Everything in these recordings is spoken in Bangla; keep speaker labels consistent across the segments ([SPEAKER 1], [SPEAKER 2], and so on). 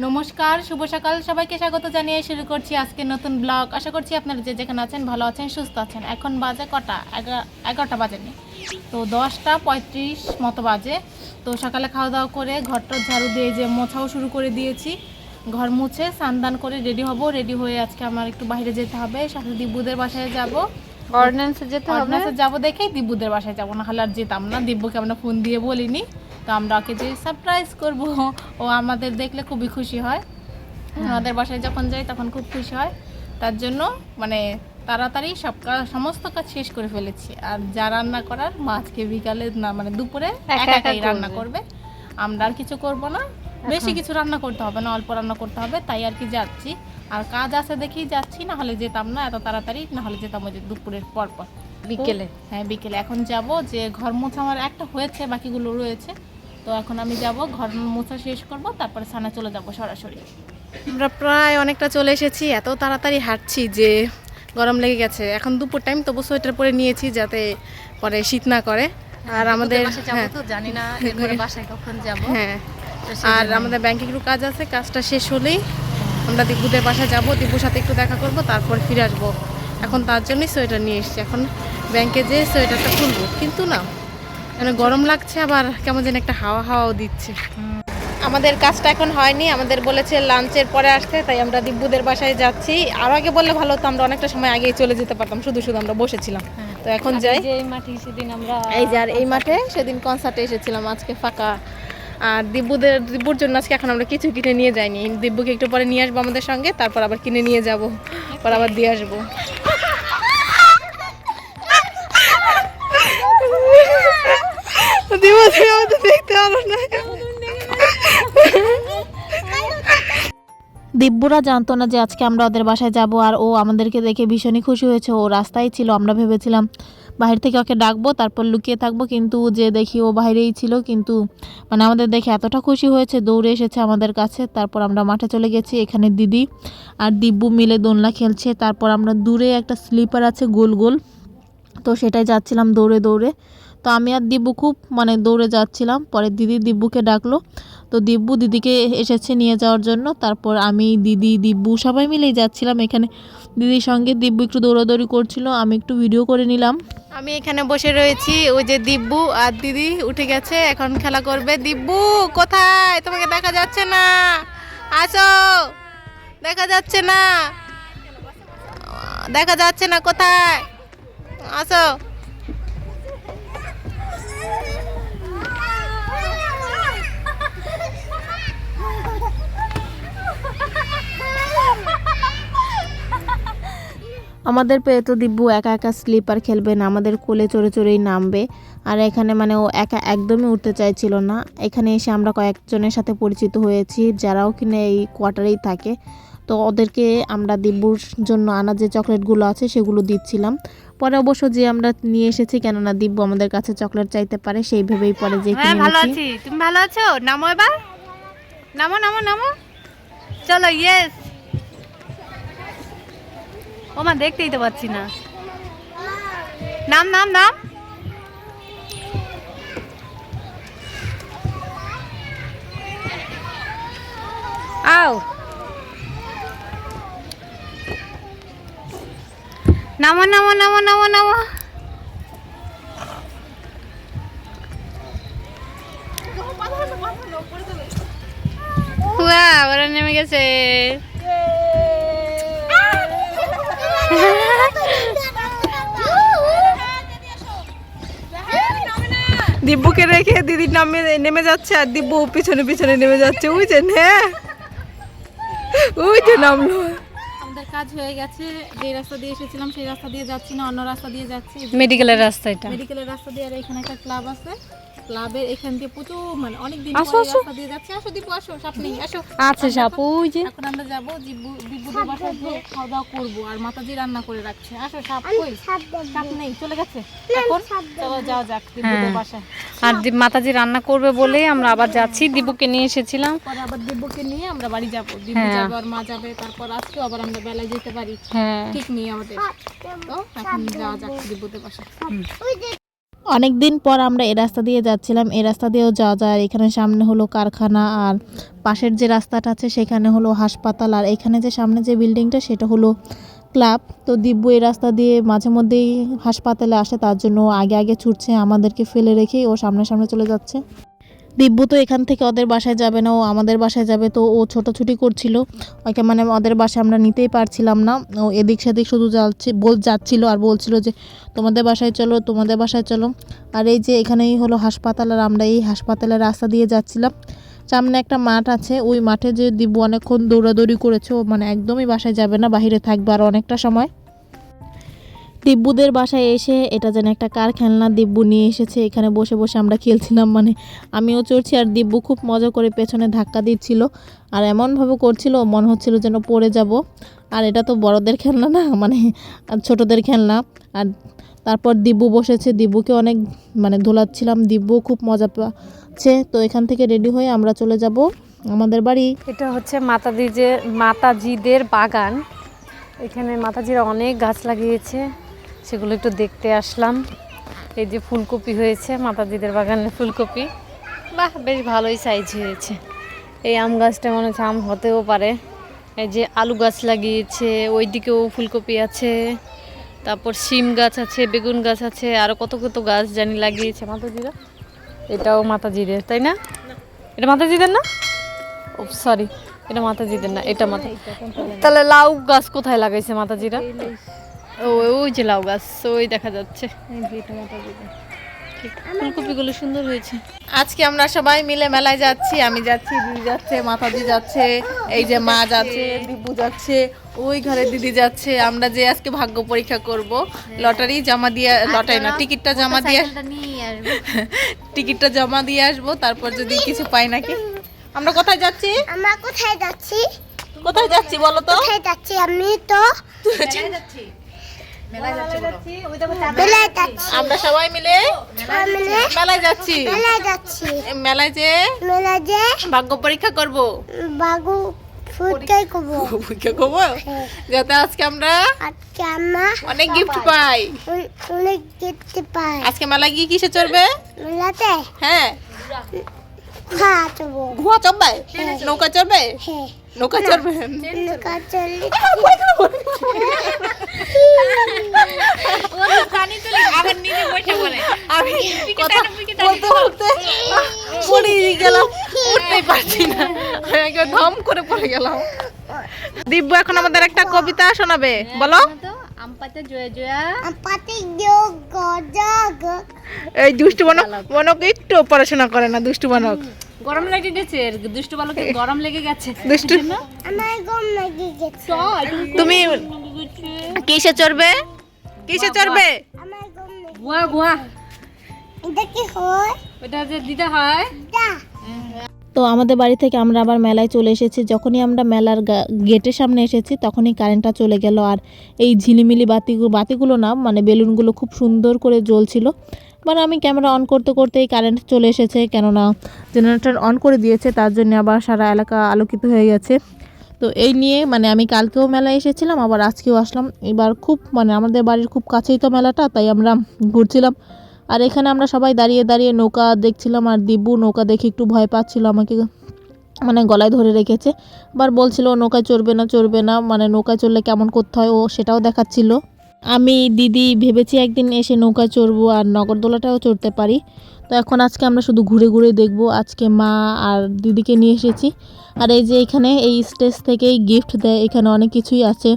[SPEAKER 1] নমস্কার শুভ সকাল। সবাইকে স্বাগত জানিয়ে শুরু করছি আজকে নতুন ব্লগ। আশা করছি আপনারা যে যেখানে আছেন ভালো আছেন সুস্থ আছেন। এখন বাজে কটা? এগা- এগারোটা বাজেনি। তো দশটা পঁয়ত্রিশ মতো বাজে। তো সকালে খাওয়া দাওয়া করে ঘরটা ঝাড়ু দিয়ে যে মোছাও শুরু করে দিয়েছি। ঘর মুছে স্নান করে রেডি হব। রেডি হয়ে আজকে আমার একটু বাইরে যেতে হবে। সাথে দিব্যুদের বাসায় যাব।
[SPEAKER 2] অর্ডিন্যান্সে যেতে হবে?
[SPEAKER 1] যাব দেখেই দিব্যুদের বাসায় যাব। না হলে আর যেতাম না। দিব্যকে আমরা ফোন দিয়ে বলিনি। তো আমরা ওকে যে সারপ্রাইজ করব ও আমাদের দেখলে খুবই খুশি হয়। আমাদের বাসায় যখন যাই তখন খুব খুশি হয়। তার জন্য মানে তাড়াতাড়ি সব কাজ সমস্ত কাজ শেষ করে ফেলেছি। আর যা রান্না করার মা আজকে বিকালে না মানে দুপুরে
[SPEAKER 2] একা
[SPEAKER 1] একা
[SPEAKER 2] একা
[SPEAKER 1] একাই রান্না
[SPEAKER 2] করবে।
[SPEAKER 1] করবে আমরা আর কিছু করব না। বেশি কিছু রান্না করতে হবে না অল্প রান্না করতে হবে তাই আর কি যাচ্ছি। আর কাজ আছে দেখেই যাচ্ছি না হলে যেতাম না এত তাড়াতাড়ি না হলে যেতাম ওই যে দুপুরের পর পর
[SPEAKER 2] বিকেলে
[SPEAKER 1] হ্যাঁ বিকেলে। এখন যাব যে ঘর মোছা আমার একটা হয়েছে বাকিগুলো রয়েছে। তো এখন আমি যাব ঘর মোছা শেষ করব তারপরে সানা চলে যাব সরাসরি। আমরা প্রায় অনেকটা চলে এসেছি এত তাড়াতাড়ি হাঁটছি যে গরম লেগে গেছে। এখন দুপুর টাইম তবু সোয়েটার পরে নিয়েছি যাতে পরে শীত না করে। আর আমাদের হ্যাঁ,
[SPEAKER 2] জানি না বাসায় কখন যাব।
[SPEAKER 1] হ্যাঁ। আর আমাদের ব্যাংকে একটু কাজ আছে কাজটা শেষ হলেই আমরা দিব্যুদের বাসায় যাব। দিব্যুর সাথে একটু দেখা করব তারপর ফিরে আসব। এখন তার জন্যই সোয়েটার নিয়ে এসেছি। এখন ব্যাংকে যেয়ে সোয়েটারটা খুলবো কিন্তু না। মানে গরম লাগছে আবার কেমন যেন একটা হাওয়া হাওয়াও দিচ্ছে। আমাদের কাজটা এখন হয়নি আমাদের বলেছে লাঞ্চের পরে আসতে তাই আমরা দিব্যুদের বাসায় যাচ্ছি। আর আগে বললে ভালো হতো আমরা অনেকটা সময় আগেই চলে যেতে পারতাম শুধু শুধু আমরা বসেছিলাম। তো এখন যাই।
[SPEAKER 2] যে এই মাঠে সেদিন আমরা
[SPEAKER 1] এই যে আর এই মাঠে সেদিন কনসার্টে এসেছিলাম আজকে ফাঁকা। আর দিব্যুদের দিব্যুর জন্য আজকে এখন আমরা কিছু কিনে নিয়ে যাইনি। দিব্যুকে একটু পরে নিয়ে আসব আমাদের সঙ্গে তারপর আবার কিনে নিয়ে যাব। পর আবার দিয়ে আসব। দিব্যুরা জানতো না যে আজকে আমরা ওদের বাসায় যাব আর ও আমাদেরকে দেখে ভীষণই খুশি হয়েছে। ও রাস্তায় ছিল, আমরা ভেবেছিলাম বাহির থেকে ওকে ডাকবো, তারপর লুকিয়ে থাকব, কিন্তু যে দেখি ও বাইরেই ছিল, কিন্তু মানে আমাদের দেখে এতটা খুশি হয়েছে, দৌড়ে এসেছে আমাদের কাছে, তারপর আমরা মাঠে চলে গেছি এখানে দিদি আর দিব্যু মিলে দোলনা খেলছে, তারপর আমরা দূরে একটা স্লিপার আছে গোল গোল, তো সেটাই যাচ্ছিলাম দৌড়ে দৌড়ে। তো আমি আর দিব্যু খুব মানে দৌড়ে যাচ্ছিলাম। পরে দিদি দিব্যুকে ডাকলো। তো দিব্যু দিদিকে এসেছে নিয়ে যাওয়ার জন্য। তারপর আমি, দিদি, দিব্যু সবাই মিলেই যাচ্ছিলাম এখানে। দিদির সঙ্গে দিব্যু একটু দৌড়াদৌড়ি করছিল। আমি একটু ভিডিও করে নিলাম। আমি এখানে বসে রয়েছি। ওই যে দিব্যু আর দিদি উঠে গেছে। এখন খেলা করবে। দিব্যু, কোথায়? তোমাকে দেখা যাচ্ছে না। আসো। দেখা যাচ্ছে না। দেখা যাচ্ছে না, কোথায়? আসো। আমাদের পেয়ে তো দিব্যু একা একা স্লিপার খেলবে না আমাদের কোলে চড়ে চড়েই নামবে। আর এখানে মানে ও একা একদমই উঠতে চাইছিল না। এখানে এসে আমরা কয়েকজনের সাথে পরিচিত হয়েছি যারাও কিনা এই কোয়ার্টারেই থাকে। তো ওদেরকে আমরা দিব্যুর জন্য আনা যে চকলেটগুলো আছে সেগুলো দিচ্ছিলাম। পরে অবশ্য যে আমরা নিয়ে এসেছি কেননা দিব্যু আমাদের কাছে চকলেট চাইতে পারে সেই ভেবেই পরে যে
[SPEAKER 2] হ্যাঁ ভালো। আছি। তুমি ভালো আছো? নামো এবার। নামো নামো নামো। চলো ইয়েস ও মা, দেখতেই তো পাচ্ছি না। নাম নাম নাম। আও। নামো নামো নামো নামো নামো। ওরা নেমে গেছে।
[SPEAKER 1] দিব্যুকে রেখে দিদি নামে, নেমে যাচ্ছে আর দিব্যু পিছনে পিছনে নেমে যাচ্ছে। বুঝছেন হ্যাঁ। ওই যে নামলো। কাজ হয়ে গেছে যে রাস্তা দিয়ে এসেছিলাম সেই রাস্তা দিয়ে যাচ্ছি না অন্য রাস্তা দিয়ে যাচ্ছি।
[SPEAKER 2] মেডিকেলের রাস্তা এটা।
[SPEAKER 1] মেডিকেলের রাস্তা দিয়ে আর এখানে একটা ক্লাব আছে। ক্লাবের এখান দিয়ে প্রচুর মানে অনেক দিন
[SPEAKER 2] আসো,
[SPEAKER 1] পরে
[SPEAKER 2] আসো।
[SPEAKER 1] রাস্তা দিয়ে যাচ্ছি। আসো দীপু আসো সাপ নেই আসো।
[SPEAKER 2] আছে সাপ ওই যে।
[SPEAKER 1] এখন আমরা যাব দিব্যু দিব্যুদের বাসায় যে খাওয়া দাওয়া করব। আর মাতাজি রান্না করে রাখছে। আসো সাপ কই? সাপ নেই চলে গেছে? এখন? চলো যাওয়া যাক দিব্যুদের
[SPEAKER 2] হ্যাঁ।
[SPEAKER 1] বাসায়।
[SPEAKER 2] আর দি- মাতাজি রান্না করবে বলেই আমরা আবার যাচ্ছি দিবুকে নিয়ে এসেছিলাম।
[SPEAKER 1] পরে আবার দিব্যকে নিয়ে আমরা বাড়ি যাব। দিব্যু
[SPEAKER 2] হ্যাঁ।
[SPEAKER 1] যাবে আর মা যাবে তারপর আজকে আবার আমরা বেলায় যেতে পারি।
[SPEAKER 2] হ্যাঁ।
[SPEAKER 1] ঠিক নেই আমাদের। তো এখন যাওয়া যাক দিব্যুদের বাসায় অনেক দিন পর আমরা এ রাস্তা দিয়ে যাচ্ছিলাম। এ রাস্তা দিয়েও যাওয়া যায়। আর এখানে সামনে হলো কারখানা আর পাশের যে রাস্তাটা আছে সেখানে হলো হাসপাতাল। আর এখানে যে সামনে যে বিল্ডিংটা সেটা হলো ক্লাব। তো দিব্য এই রাস্তা দিয়ে মাঝে মধ্যেই হাসপাতালে আসে। তার জন্য আগে আগে ছুটছে। আমাদেরকে ফেলে রেখেই ও সামনে সামনে চলে যাচ্ছে। দিব্যু তো এখান থেকে ওদের বাসায় যাবে না, ও আমাদের বাসায় যাবে, তো ও ছোটাছুটি করছিল। ওকে মানে ওদের বাসায় আমরা নিতেই পারছিলাম না। ও এদিক সেদিক শুধু যাচ্ছে, বল যাচ্ছিল আর বলছিল যে, তোমাদের বাসায় চলো, তোমাদের বাসায় চলো। আর এই যে এখানেই হলো হাসপাতাল, আর আমরা এই হাসপাতালের রাস্তা দিয়ে যাচ্ছিলাম। সামনে একটা মাঠ আছে, ওই মাঠে যে দিব্যু অনেকক্ষণ দৌড়াদৌড়ি করেছে, ও মানে একদমই বাসায় যাবে না বাইরে থাকবে আর অনেকটা সময়। দিব্যুদের বাসায় এসে এটা যেন একটা কার খেলনা দিব্যু নিয়ে এসেছে। এখানে বসে বসে আমরা খেলছিলাম মানে আমিও চড়ছি আর দিব্যু খুব মজা করে পেছনে ধাক্কা দিচ্ছিল। আর এমনভাবে করছিল, মনে হচ্ছিল যেন পড়ে যাব। আর এটা তো বড়দের খেলনা না মানে ছোটদের খেলনা। আর তারপর দিব্যু বসেছে, দিব্যুকে অনেক মানে ধোলাচ্ছিলাম। দিব্যু খুব মজা পাচ্ছে। তো এখান থেকে রেডি হয়ে আমরা চলে যাব আমাদের বাড়ি।
[SPEAKER 3] এটা হচ্ছে মাতাদি যে মাতাজিদের বাগান। এখানে মাতাজিরা অনেক গাছ লাগিয়েছে। সেগুলো একটু দেখতে আসলাম। এই যে ফুলকপি হয়েছে মাতাজিদের বাগানে ফুলকপি। বাহ বেশ ভালোই সাইজ হয়েছে। এই আম গাছটা মনে হচ্ছে আম হতেও পারে। এই যে আলু গাছ লাগিয়েছে ওইদিকেও ফুলকপি আছে। তারপর শিম গাছ আছে বেগুন গাছ আছে আরও কত কত গাছ জানি লাগিয়েছে মাতাজিরা এটাও মাতাজিদের তাই না? এটা মাতাজিদের না? ও সরি এটা মাতাজিদের না এটা মাতা তাহলে লাউ গাছ কোথায় লাগাইছে মাতাজিরা ও ওই যে লাউ গাছ ওই দেখা যাচ্ছে। ফুলকপিগুলো সুন্দর হয়েছে।
[SPEAKER 1] আজকে আমরা সবাই মিলে মেলায় যাচ্ছি আমি যাচ্ছি দিদি যাচ্ছে মাতাদি যাচ্ছে এই যে মা যাচ্ছে দিব্যু যাচ্ছে ওই ঘরে দিদি যাচ্ছে। আমরা যে আজকে ভাগ্য পরীক্ষা করব লটারি জমা দিয়ে লটারি না টিকিটটা জমা দিয়ে টিকিটটা জমা দিয়ে আসব তারপর যদি কিছু পাই নাকি। আমরা কোথায় যাচ্ছি?
[SPEAKER 4] আমরা কোথায় যাচ্ছি?
[SPEAKER 1] কোথায় যাচ্ছি বলো তো?
[SPEAKER 4] কোথায় যাচ্ছি আমি তো? যাচ্ছি।
[SPEAKER 1] আমরা সবাই মিলে মেলায় যাচ্ছি।
[SPEAKER 4] মেলায়
[SPEAKER 1] যে
[SPEAKER 4] মেলায় যে
[SPEAKER 1] ভাগ্য পরীক্ষা করব।
[SPEAKER 4] বাবু ফুটকাই করব।
[SPEAKER 1] পরীক্ষা করব? যাতে আজকে আমরা
[SPEAKER 4] আজকে আমরা
[SPEAKER 1] অনেক গিফট পাই।
[SPEAKER 4] অনেক দেখতে পাই।
[SPEAKER 1] আজকে মেলায় গিয়ে কিসে চড়বে?
[SPEAKER 4] মেলাতে?
[SPEAKER 1] হ্যাঁ।
[SPEAKER 4] যাব
[SPEAKER 1] ঘোড়া চড়বে নৌকা চড়বে?
[SPEAKER 4] হ্যাঁ।
[SPEAKER 1] নৌকা চড়বে?
[SPEAKER 4] নৌকা চললে
[SPEAKER 1] আমি কথা বলতে বলতে পড়ে গেলাম উঠতেই পারছি না। আমি করে পড়ে গেলাম। দিব্য এখন আমাদের একটা কবিতা শোনাবে। বলো।
[SPEAKER 3] পাতা জয়া জয়া
[SPEAKER 4] পাতে যোগ গজগ
[SPEAKER 1] এই দুষ্টু বানক বানক একটু পড়াশোনা করে না দুষ্টু বানক।
[SPEAKER 3] গরম লেগে গেছে দুষ্টু বালকের গরম লেগে গেছে।
[SPEAKER 1] দুষ্টু
[SPEAKER 4] আমার গম লাগি গেছে।
[SPEAKER 1] তুমি কিসে চড়বে? কিসে চড়বে?
[SPEAKER 4] আমার গম লাগি
[SPEAKER 3] গুয়া গুয়া।
[SPEAKER 4] এটা কি হয়?
[SPEAKER 3] ওটা যে দিতে হয়?
[SPEAKER 4] দা
[SPEAKER 1] তো আমাদের বাড়ি থেকে আমরা আবার মেলায় চলে এসেছি। যখনই আমরা মেলার গেটের সামনে এসেছি, তখনই কারেন্টটা চলে গেল। আর এই ঝিলিমিলি বাতিগুলো বাতিগুলো না মানে বেলুনগুলো খুব সুন্দর করে জ্বলছিল। মানে আমি ক্যামেরা অন করতে করতেই কারেন্ট চলে এসেছে, কেননা জেনারেটর অন করে দিয়েছে, তার জন্য আবার সারা এলাকা আলোকিত হয়ে গেছে। তো এই নিয়ে মানে আমি কালকেও মেলায় এসেছিলাম, আবার আজকেও আসলাম। এবার খুব মানে আমাদের বাড়ির খুব কাছেই তো মেলাটা, তাই আমরা ঘুরছিলাম। আর এখানে আমরা সবাই দাঁড়িয়ে দাঁড়িয়ে নৌকা দেখছিলাম আর দিব্যু নৌকা দেখে একটু ভয় পাচ্ছিল, আমাকে মানে গলায় ধরে রেখেছে। আবার বলছিল, নৌকায় চড়বে না চড়বে না মানে নৌকায় চড়লে কেমন করতে হয়? ও সেটাও দেখাচ্ছিল। আমি, দিদি ভেবেছি একদিন এসে নৌকায় চড়বো আর নগরদোলাটাও চড়তে পারি। তো এখন আজকে আমরা শুধু ঘুরে ঘুরে দেখব, আজকে মা আর দিদিকে নিয়ে এসেছি। আর এই যে এখানে এই স্টেজ থেকেই গিফট দেয়, এখানে অনেক কিছুই আছে।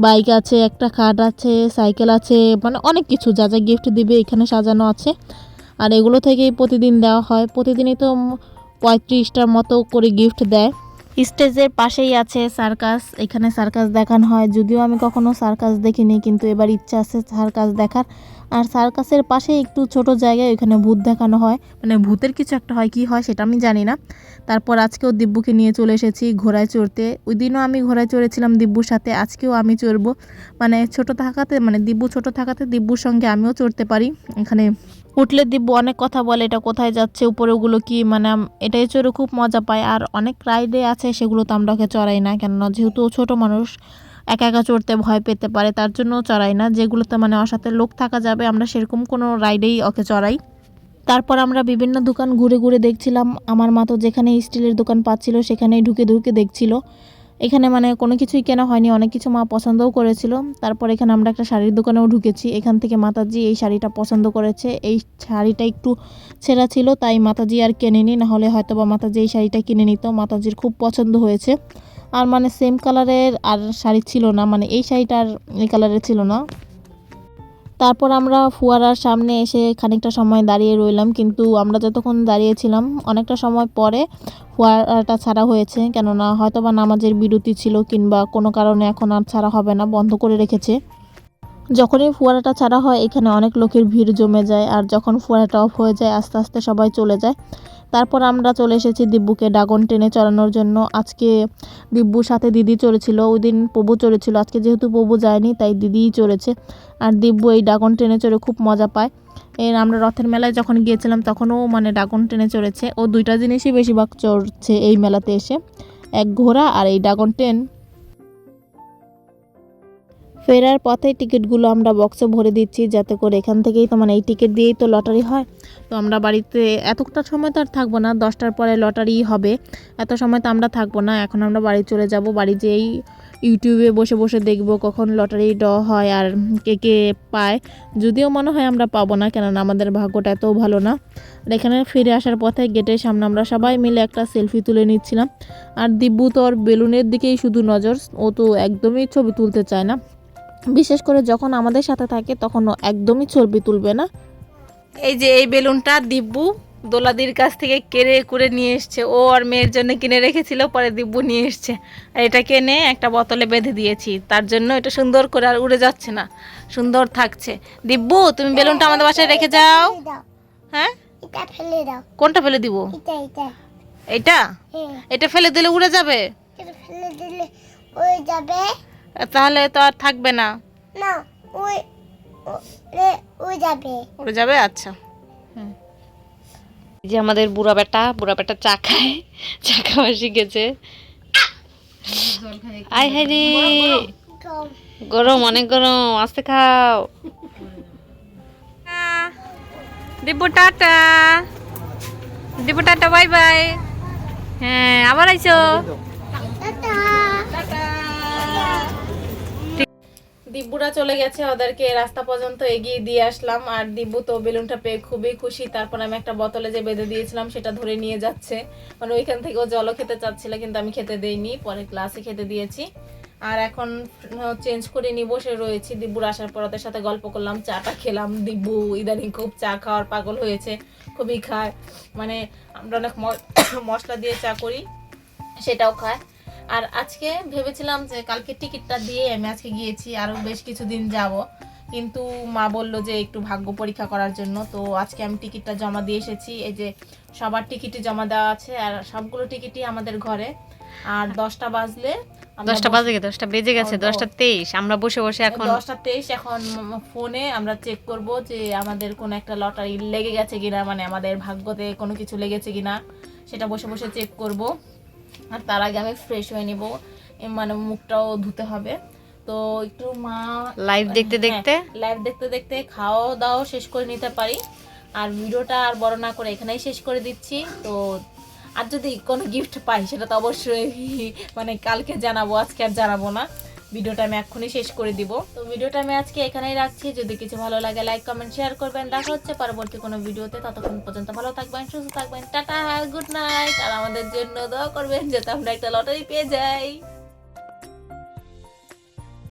[SPEAKER 1] বাইক আছে, একটা খাট আছে, সাইকেল আছে মানে অনেক কিছু। যা যা গিফট দিবে এখানে সাজানো আছে। আর এগুলো থেকেই প্রতিদিন দেওয়া হয়। প্রতিদিনই তো পঁয়ত্রিশটার মতো করে গিফট দেয়। স্টেজের পাশেই আছে সার্কাস, এখানে সার্কাস দেখানো হয়। যদিও আমি কখনো সার্কাস দেখিনি, কিন্তু এবার ইচ্ছা আছে সার্কাস দেখার। আর সার্কাসের পাশে একটু ছোট জায়গায় ওখানে ভূত দেখানো হয়। মানে ভূতের কিছু একটা হয়, কি হয় সেটা আমি জানি না। তারপর আজকেও দিব্যুকে নিয়ে চলে এসেছি ঘোড়ায় চড়তে। ওই দিনও আমি ঘোড়ায় চড়েছিলাম দিব্যুর সাথে, আজকেও আমি চড়বো। মানে ছোট থাকাতে মানে দিব্যু ছোট থাকাতে দিব্যুর সঙ্গে আমিও চড়তে পারি। এখানে উঠলে দিব্যু অনেক কথা বলে, এটা কোথায় যাচ্ছে, উপরে ওগুলো কি মানে এটাই চড়ে খুব মজা পায়। আর অনেক রাইডে আছে, সেগুলো তো আমরা ওকে চড়াই না, কেননা যেহেতু ছোট মানুষ, একা একা চড়তে ভয় পেতে পারে, তার জন্য চড়াই না। যেগুলোতে মানে ওর সাথে লোক থাকা যাবে, আমরা সেরকম কোনো রাইডেই ওকে চড়াই। তারপর আমরা বিভিন্ন দোকান ঘুরে ঘুরে দেখছিলাম। আমার মা তো যেখানে স্টিলের দোকান পাচ্ছিল, সেখানেই ঢুকে ঢুকে দেখছিল। এখানে মানে কোনো কিছুই কেনা হয়নি, অনেক কিছু মা পছন্দও করেছিল। তারপর এখানে আমরা একটা শাড়ির দোকানেও ঢুকেছি। এখান থেকে মাতাজি এই শাড়িটা পছন্দ করেছে। এই শাড়িটা একটু ছেঁড়া ছিল, তাই মাতাজি আর কেনেনি নাহলে হয়তো বা মাতাজি এই শাড়িটা কিনে নিত। মাতাজির খুব পছন্দ হয়েছে। আর মানে সেম কালারের আর শাড়ি ছিল না মানে এই শাড়িটা আর এই কালারের ছিল না। তারপর আমরা ফুয়ারার সামনে এসে খানিকটা সময় দাঁড়িয়ে রইলাম, কিন্তু আমরা যতক্ষণ দাঁড়িয়েছিলাম, অনেকটা সময় পরে ফুয়ারাটা ছাড়া হয়েছে। কেননা হয়তো বা নামাজের বিরতি ছিল কিংবা কোনো কারণে এখন আর ছাড়া হবে না, বন্ধ করে রেখেছে। যখনই ফুয়ারাটা ছাড়া হয়, এখানে অনেক লোকের ভিড় জমে যায়, আর যখন ফুয়ারাটা অফ হয়ে যায়, আস্তে আস্তে সবাই চলে যায়। তারপর আমরা চলে এসেছি দিব্যুকে ডাগন টেনে চড়ানোর জন্য। আজকে দিব্যুর সাথে দিদি চড়েছিল ওই দিন প্রভু চড়েছিল। আজকে যেহেতু প্রভু যায়নি, তাই দিদিই চড়েছে। আর দিব্যু এই ড্রাগন টেনে চড়ে খুব মজা পায়। এর আমরা রথের মেলায় যখন গিয়েছিলাম, তখনও মানে ড্রাগন টেনে চড়েছে। ও দুইটা জিনিসই বেশিরভাগ চড়ছে এই মেলাতে এসে। এক ঘোড়া আর এই ডাগন ট্রেন ফেরার পথে টিকিটগুলো আমরা বক্সে ভরে দিচ্ছি, যাতে করে এখান থেকেই তো মানে এই টিকিট দিয়েই তো লটারি হয়। তো আমরা বাড়িতে এতটা সময় তো আর থাকব না, দশটার পরে লটারি হবে। এত সময় তো আমরা থাকব না, এখন আমরা বাড়ি চলে যাব। বাড়ি যেই ইউটিউবে বসে বসে দেখব কখন লটারি ড হয় আর কে কে পায়। যদিও মনে হয় আমরা পাবো না, কেননা আমাদের ভাগ্যটা এতও ভালো না। আর এখানে ফিরে আসার পথে গেটের সামনে আমরা সবাই মিলে একটা সেলফি তুলে নিচ্ছিলাম। আর দিব্যু তো ওর বেলুনের দিকেই শুধু নজর, ও তো একদমই ছবি তুলতে চায় না। বিশেষ করে যখন আমাদের সাথে থাকে তখন ও একদমই ছবি তুলবে না।
[SPEAKER 2] এই যে এই বেলুনটা দিব্যু দোলাদির কাছ থেকে কেড়ে করে নিয়ে এসছে। ও আর মেয়ের জন্য কিনে রেখেছিল পরে দিব্যু নিয়ে এসছে। আর এটা কিনে একটা বোতলে বেঁধে দিয়েছি। তার জন্য এটা সুন্দর করে আর উড়ে যাচ্ছে না। সুন্দর থাকছে। দিব্যু তুমি বেলুনটা আমাদের বাসায় রেখে যাও। হ্যাঁ?
[SPEAKER 4] এটা ফেলে দাও।
[SPEAKER 2] কোনটা ফেলে দিব?
[SPEAKER 4] এটা এটা।
[SPEAKER 2] এটা?
[SPEAKER 4] হ্যাঁ।
[SPEAKER 2] ফেলে দিলে উড়ে যাবে?
[SPEAKER 4] ফেলে দিলে ওই যাবে।
[SPEAKER 2] তাহলে তো আর থাকবে না।
[SPEAKER 4] না ওই ও- যাবে।
[SPEAKER 2] উড়ে যাবে? আচ্ছা।
[SPEAKER 3] যে আমাদের বুড়া বেটা বুড়া বেটা চা খায়। চা খাওয়া শিখেছে। আয় হায় রে। গরম অনেক গরম। আস্তে খাও।
[SPEAKER 2] Dibyu tata. Dibyu tata bye bye. হ্যাঁ আবার আইছো।
[SPEAKER 4] টাটা।
[SPEAKER 1] দিব্যুরা চলে গেছে, ওদেরকে রাস্তা পর্যন্ত এগিয়ে দিয়ে আসলাম। আর দিব্যু তো বেলুনটা পেয়ে খুবই খুশি। তারপর আমি একটা বোতলে যে বেঁধে দিয়েছিলাম, সেটা ধরে নিয়ে যাচ্ছে। মানে ওইখান থেকে ও জলও খেতে চাচ্ছিল, কিন্তু আমি খেতে দেইনি। পরে ক্লাসে খেতে দিয়েছি। আর এখন চেঞ্জ করে নিয়ে বসে রয়েছি। দিব্যুর আসার পর ওদের সাথে গল্প করলাম, চাটা খেলাম। দিব্যু ইদানিং খুব চা খাওয়ার পাগল হয়েছে, খুবই খায়। মানে আমরা অনেক মশলা দিয়ে চা করি, সেটাও খায়। আর আজকে ভেবেছিলাম যে কালকে টিকিটটা দিয়ে আমি আজকে গিয়েছি আরও বেশ কিছুদিন যাব। কিন্তু মা বলল যে একটু ভাগ্য পরীক্ষা করার জন্য তো আজকে আমি টিকিটটা জমা দিয়ে এসেছি। এই যে সবার টিকিটই জমা দেওয়া আছে আর সবগুলো টিকিটই আমাদের ঘরে। আর দশটা বাজলে
[SPEAKER 3] দশটা বাজে গে দশটা বেজে গেছে। দশটা তেইশ। আমরা বসে বসে এখন
[SPEAKER 1] দশটা তেইশ এখন ফোনে আমরা চেক করব যে আমাদের কোনো একটা লটারি লেগে গেছে কিনা মানে আমাদের ভাগ্যতে কোনো কিছু লেগেছে কিনা সেটা বসে বসে চেক করব। আর তার আগে আমি ফ্রেশ হয়ে নিব। মানে মুখটাও ধুতে হবে। তো একটু মা
[SPEAKER 3] লাইভ দেখতে দেখতে?
[SPEAKER 1] লাইভ দেখতে দেখতে খাওয়া দাওয়া শেষ করে নিতে পারি। আর ভিডিওটা আর বড় না করে এখানেই শেষ করে দিচ্ছি। তো আর যদি কোনো গিফট পাই সেটা তো অবশ্যই মানে কালকে জানাব আজকে আর জানাব না। ভিডিওটা আমি এক্ষুনি শেষ করে দিব। তো ভিডিওটা আমি আজকে এখানেই রাখছি। যদি কিছু ভালো লাগে লাইক কমেন্ট শেয়ার করবেন। দেখা হচ্ছে পরবর্তী কোনো ভিডিওতে। ততক্ষণ পর্যন্ত ভালো থাকবেন, সুস্থ থাকবেন। টাটা গুড নাইট আর আমাদের জন্য দোয়া করবেন, যাতে আমরা একটা লটারি পেয়ে যাই।